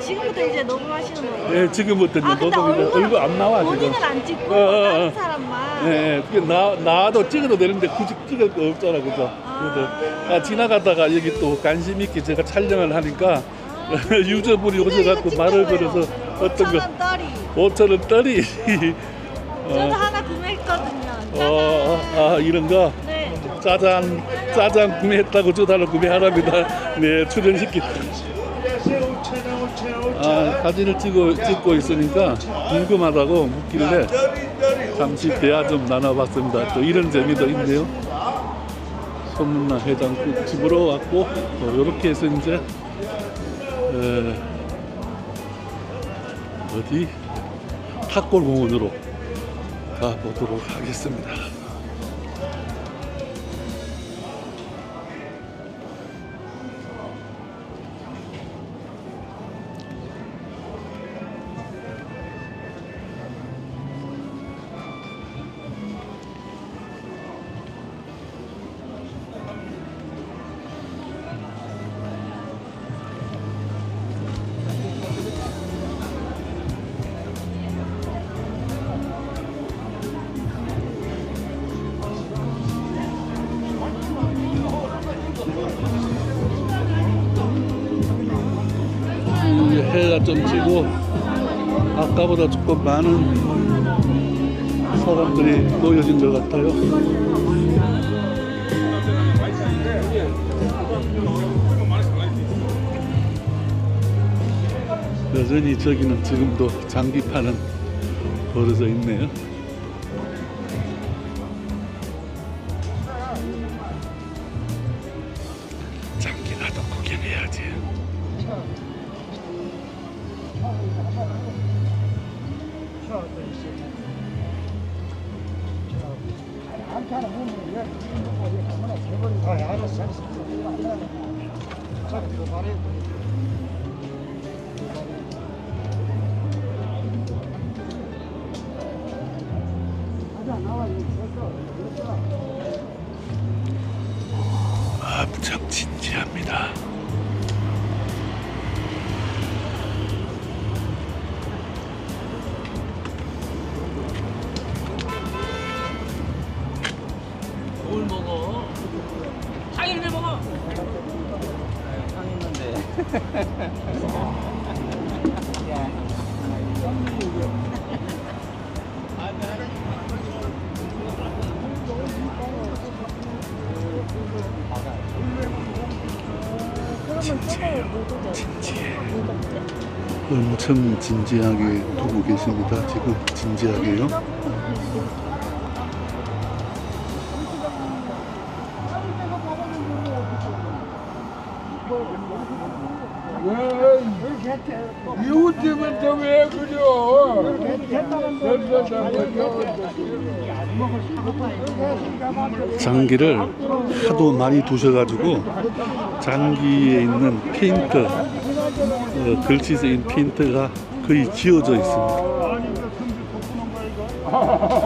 지금부터 이제 녹음하시는 거예요? 예, 지금부터 이제 아, 근데 녹음인데 얼굴, 안 나와 지금. 본인은 안 찍고 어, 어, 어. 다른 사람만. 예, 예. 그게 나 나도 찍어도 되는데 굳이 찍을 거 없잖아, 그죠? 그래서 아, 지나가다가 여기 또 관심 있게 제가 촬영을 하니까 유저분이 오셔갖고 말을 걸어서 어떤 거 5천 원 떨이. 5천 원 떨이. 저도 어, 하나 구매했거든요. 어, 짜잔. 아 이런 거. 네. 짜장 짜장 구매했다고 저달러 구매하랍니다. 네 출연시키. 아 사진을 찍고 찍고 있으니까 궁금하다고 묻길래 잠시 대화 좀 나눠봤습니다. 또 이런 재미도 있네요. 소문난 해장국 집으로 왔고 이렇게 해서 이제 에, 어디 탁골공원으로 가보도록 하겠습니다. 해가 좀 지고 아까보다 조금 많은 사람들이 모여진 것 같아요. 여전히 저기는 지금도 장기파는 벌어져 있네요. 장기라도 구경해야지. 엄청 진지합니다. 상 있는데. 진지해. 엄청 진지하게 두고 계십니다. 지금 진지하게요. 이웃 때문에 또왜 그려? 장기를 하도 많이 두셔가지고 장기에 있는 페인트, 어, 글씨 쓰인 페인트가 거의 지워져 있습니다. 아,